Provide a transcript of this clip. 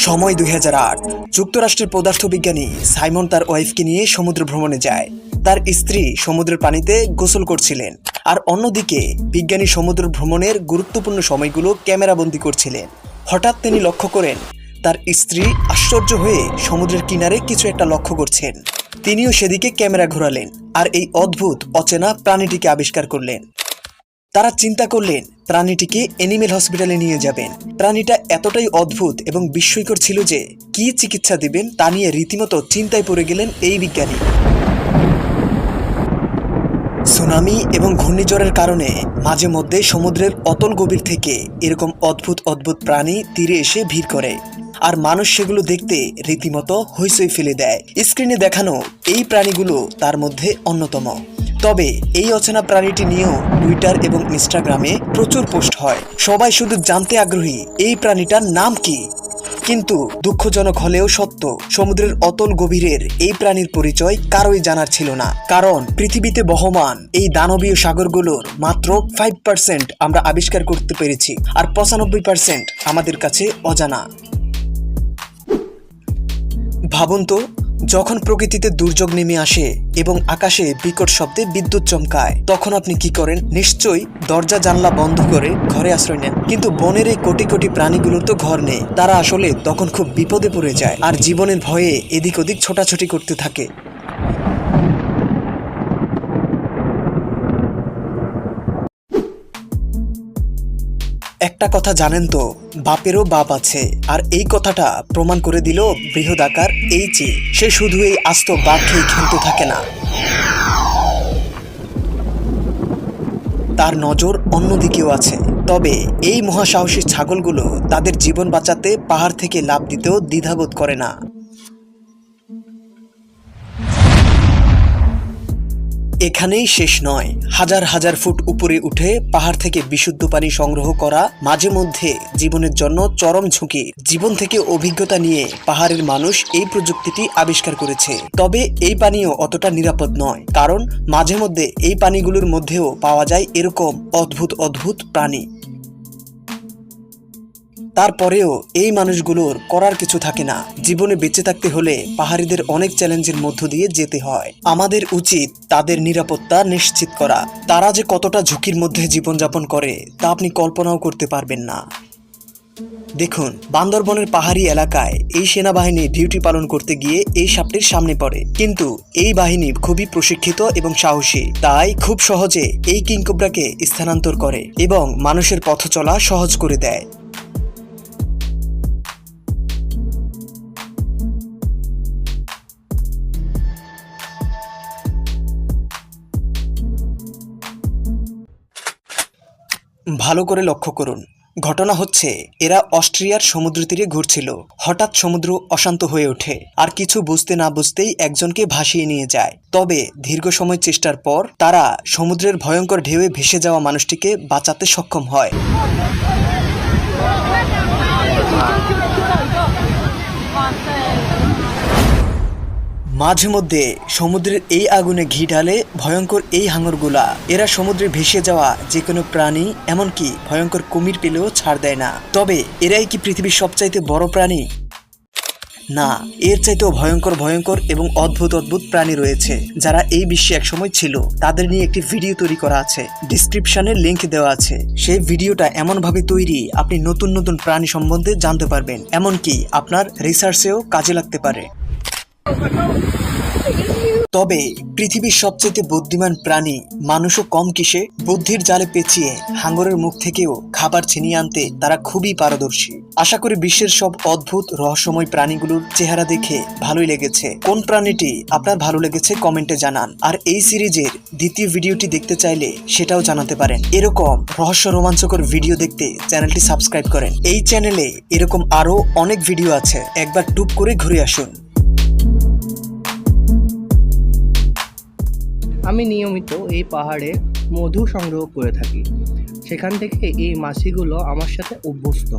সময় দুই হাজার আট। যুক্তরাষ্ট্রের পদার্থবিজ্ঞানী সাইমন তার ওয়াইফকে নিয়ে সমুদ্র ভ্রমণে যায়। তার স্ত্রী সমুদ্রের পানিতে গোসল করছিলেন। আর অন্যদিকে বিজ্ঞানী সমুদ্র ভ্রমণের গুরুত্বপূর্ণ সময়গুলো ক্যামেরাবন্দি করছিলেন। হঠাৎ তিনি লক্ষ্য করেন, তার স্ত্রী আশ্চর্য হয়ে সমুদ্রের কিনারে কিছু একটা লক্ষ্য করছেন। তিনিও সেদিকে ক্যামেরা ঘোরালেন আর এই অদ্ভুত, অচেনা প্রাণীটিকে আবিষ্কার করলেন। তারা চিন্তা করলেন, প্রাণীটিকে এনিমেল হসপিটালে নিয়ে যাবেন। প্রাণীটা এতটাই অদ্ভুত এবং বিস্ময়কর ছিল যে, কি চিকিৎসা দিবেন তা নিয়ে রীতিমতো চিন্তায় পড়ে গেলেন এই বিজ্ঞানী। সুনামি এবং ঘূর্ণিঝড়ের কারণে মাঝে মধ্যে সমুদ্রের অতল গভীর থেকে এরকম অদ্ভুত অদ্ভুত প্রাণী তীরে এসে ভিড় করে। আর মানুষ সেগুলো দেখতে রীতিমতো হইচই ফেলে দেয়। স্ক্রিনে দেখানো এই প্রাণীগুলো তার মধ্যে অন্যতম। তবে এই অচেনা প্রাণীটি নিয়েও টুইটার এবং ইনস্টাগ্রামে প্রচুর পোস্ট হয়। সবাই শুধু জানতে আগ্রহী এই প্রাণীটার নাম কি। কিন্তু দুঃখজনক হলেও সত্য, সমুদ্রের অতল গভীরের এই প্রাণীর পরিচয় কারোই জানার ছিল না। কারণ পৃথিবীতে বহমান এই দানবীয় সাগরগুলোর মাত্র ফাইভ পার্সেন্ট আমরা আবিষ্কার করতে পেরেছি আর পঁচানব্বই পার্সেন্ট আমাদের কাছে অজানা। ভাবুন তো যখন প্রকৃতিতে দুর্যোগ নেমে আসে এবং আকাশে বিকট শব্দে বিদ্যুৎ চমকায়, তখন আপনি কি করেন? নিশ্চয়ই দরজা জানলা বন্ধ করে ঘরে আশ্রয় নেন। কিন্তু বনের এই কোটি কোটি প্রাণীগুলোর তো ঘর নেই। তারা আসলে তখন খুব বিপদে পড়ে যায় আর জীবনের ভয়ে এদিক ওদিক ছোটাছুটি করতে থাকে। একটা কথা জানেন তো, বাপেরও বাপ আছে। আর এই কথাটা প্রমাণ করে দিল বৃহদাকার এই চি সে শুধু এই আস্ত বাপ খেয়ে খেলতে থাকে না। তার নজর অন্যদিকেও আছে। তবে এই মহাসাহসী ছাগলগুলো তাদের জীবন বাঁচাতে পাহাড় থেকে লাভ দিতেও দ্বিধাবোধ করে না। এখানেই শেষ নয়। হাজার হাজার ফুট উপরে উঠে পাহাড় থেকে বিশুদ্ধ পানি সংগ্রহ করা, মাঝে মধ্যে জীবনের জন্য চরম ঝুঁকি। জীবন থেকে অভিজ্ঞতা নিয়ে পাহাড়ের মানুষ এই প্রযুক্তিটি আবিষ্কার করেছে। তবে এই পানিও অতটা নিরাপদ নয়, কারণ মাঝে মধ্যে এই পানিগুলোর মধ্যেও পাওয়া যায় এরকম অদ্ভুত অদ্ভুত প্রাণী। তারপরেও এই মানুষগুলোর করার কিছু থাকে না। জীবনে বেঁচে থাকতে হলে পাহাড়িদের অনেক চ্যালেঞ্জের মধ্য দিয়ে যেতে হয়। আমাদের উচিত তাদের নিরাপত্তা নিশ্চিত করা। তারা যে কতটা ঝুঁকির মধ্যে জীবনযাপন করে, তা আপনি কল্পনাও করতে পারবেন না। দেখুন, বান্দরবনের পাহাড়ি এলাকায় এই সেনাবাহিনী ডিউটি পালন করতে গিয়ে এই সাপটির সামনে পড়ে। কিন্তু এই বাহিনী খুবই প্রশিক্ষিত এবং সাহসী। তাই খুব সহজে এই কিংকোবরাকে স্থানান্তর করে এবং মানুষের পথ চলা সহজ করে দেয়। ভালো করে লক্ষ্য করুন। ঘটনা হচ্ছে, এরা অস্ট্রিয়ার সমুদ্র তীরে ঘুরছিল। হঠাৎ সমুদ্র অশান্ত হয়ে ওঠে, আর কিছু বুঝতে না বুঝতেই একজনকে ভাসিয়ে নিয়ে যায়। তবে দীর্ঘ সময় চেষ্টার পর, তারা সমুদ্রের ভয়ঙ্কর ঢেউয়ে ভেসে যাওয়া মানুষটিকে বাঁচাতে সক্ষম হয়। মাঝে মধ্যে সমুদ্রের এই আগুনে ঘি ঢালে ভয়ঙ্কর এই হাঙরগুলা। এরা সমুদ্রে ভেসে যাওয়া যে কোনো প্রাণী, এমনকি ভয়ঙ্কর কুমির পেলেও ছাড় দেয় না। তবে এরাই কি পৃথিবীর সবচাইতে বড় প্রাণী? না, এর চাইতেও ভয়ঙ্কর ভয়ঙ্কর এবং অদ্ভুত অদ্ভুত প্রাণী রয়েছে, যারা এই বিশ্বে একসময় ছিল। তাদের নিয়ে একটি ভিডিও তৈরি করা আছে। ডিসক্রিপশনে লিংক দেওয়া আছে। সেই ভিডিওটা এমনভাবে তৈরি, আপনি নতুন নতুন প্রাণী সম্বন্ধে জানতে পারবেন। এমনকি আপনার রিসার্চেও কাজে লাগতে পারে। তবে পৃথিবীর সবচেয়ে বুদ্ধিমান প্রাণী মানুষও কম কিসে, বুদ্ধির জালে পেঁচিয়ে হাঙ্গরের মুখ থেকেও খাবার ছিনিয়ে আনতে তারা খুবই পারদর্শী। আশা করি বিশ্বের সব অদ্ভুত রহস্যময় প্রাণীগুলোর চেহারা দেখে ভালোই লেগেছে। কোন প্রাণীটি আপনার ভালো লেগেছে কমেন্টে জানান। আর এই সিরিজের দ্বিতীয় ভিডিওটি দেখতে চাইলে সেটাও জানাতে পারেন। এরকম রহস্য রোমাঞ্চকর ভিডিও দেখতে চ্যানেলটি সাবস্ক্রাইব করেন। এই চ্যানেলে এরকম আরও অনেক ভিডিও আছে। একবার টুপ করে ঘুরে আসুন। আমি নিয়মিত এই পাহাড়ে মধু সংগ্রহ করে থাকি। সেখান থেকে এই মাছিগুলো আমার সাথে অভ্যস্ত।